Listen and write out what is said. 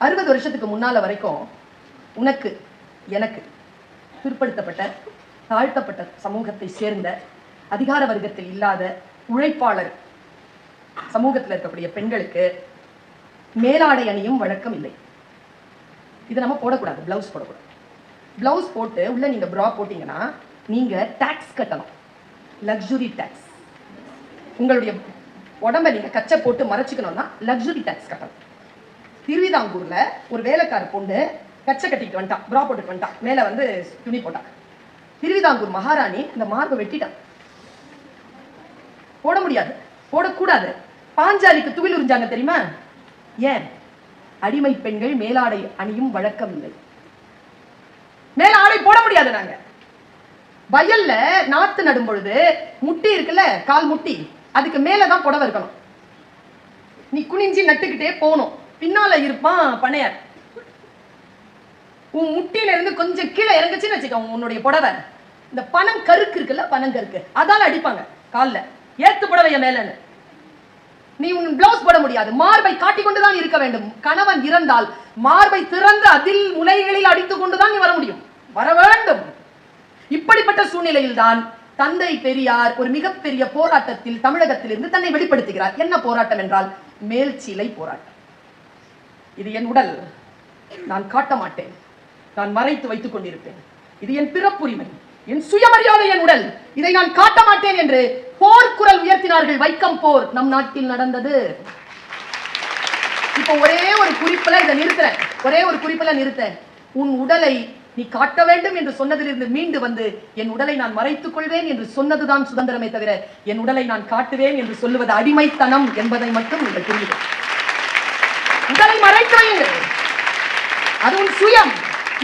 அறுபது வருஷத்துக்கு முன்னால வரைக்கும் உனக்கு எனக்கு பிற்படுத்தப்பட்ட தாழ்த்தப்பட்ட சமூகத்தை சேர்ந்த அதிகார வர்க்கத்தில் இல்லாத உழைப்பாளர் சமூகத்தில் இருக்கக்கூடிய பெண்களுக்கு மேலாடை அணியும் வழக்கம் இல்லை. இதை நம்ம போடக்கூடாது பிளவுஸ் போடக்கூடாது. பிளவுஸ் போட்டு உள்ள நீங்க ப்ரா போட்டீங்கன்னா நீங்க டாக்ஸ் கட்டணும். லக்ஸுரி டாக்ஸ் உங்களுடைய உடம்ப நீங்க கச்சை போட்டு மறைச்சிக்கணும்னா லக்ஸுரி டாக்ஸ் கட்டணும். திருவிதாங்கூர்ல ஒரு வேலைக்கார பொண்ணு கச்சை கட்டிட்டு வந்துட்டான் ப்ரா போட்டுட்டு வந்துட்டான் மேல வந்து துணி போட்டான் திருவிதாங்கூர் மகாராணி அந்த மார்பை வெட்டிட்டான் போட முடியாது போடக்கூடாது. பாஞ்சாலிக்கு துவில் உறிஞ்சாங்க தெரியுமா? ஏன்? அடிமை பெண்கள் மேலாடை அணியும் வழக்கம் இல்லை மேலாடை போட முடியாது நாங்க. வயல்ல நாத்து நடும் பொழுது முட்டி இருக்குல்ல கால் முட்டி அதுக்கு மேலதான் புடவை இருக்கணும். நீ குனிஞ்சி நட்டுக்கிட்டே போகணும். பின்னால இருப்பான் பனையார் உன் முட்டியில இருந்து கொஞ்சம் கீழே இறங்குச்சுன்னு வச்சுக்கோ உன்னுடைய புடவை. இந்த பணம் கருக்கு இருக்குல்ல பனங்கருக்கு அதால அடிப்பாங்க கால்ல. ஏத்து புடவைய மேலன்னு. நீ உன் பிளவுஸ் போட முடியாது. மார்பை காட்டிக் கொண்டுதான் இருக்க வேண்டும். கணவன் இறந்தால் மார்பை திறந்து அதில் முலைகளில் அடித்துக் கொண்டுதான் நீ வர முடியும். வர வேண்டும். இப்படிப்பட்ட சூழ்நிலையில் தான் தந்தை பெரியார் ஒரு மிகப்பெரிய போராட்டத்தில் தமிழகத்திலிருந்து தன்னை வெளிப்படுத்துகிறார். என்ன போராட்டம் என்றால் மேல்சீலை போராட்டம். இது என் உடல். நான் காட்ட மாட்டேன் நான் மறைத்து வைத்துக் கொண்டிருப்பேன். இது என் பிறப்புரிமை. என் சுயமரியாதை என் உடல். இதை நான் காட்ட மாட்டேன் என்று போர்க்குரல் உயர்த்தினார்கள் வைக்கம் போர் நம் நாட்டில் நடந்தது. இப்போ ஒரே ஒரு குறிப்புல இதை நிறுத்துறேன். ஒரே ஒரு குறிப்புல நிறுத்தேன் உன் உடலை நீ காட்ட வேண்டும் என்று சொன்னதிலிருந்து மீண்டு வந்து என் உடலை நான் மறைத்துக் கொள்வேன் என்று சொன்னதுதான் சுதந்திரமே தவிர என் உடலை நான் காட்டுவேன் என்று சொல்லுவது அடிமைத்தனம் என்பதை மட்டும் நீங்கள் புரியுது உடலை மறைத்து வையுங்கள் அது உன் சுயம்.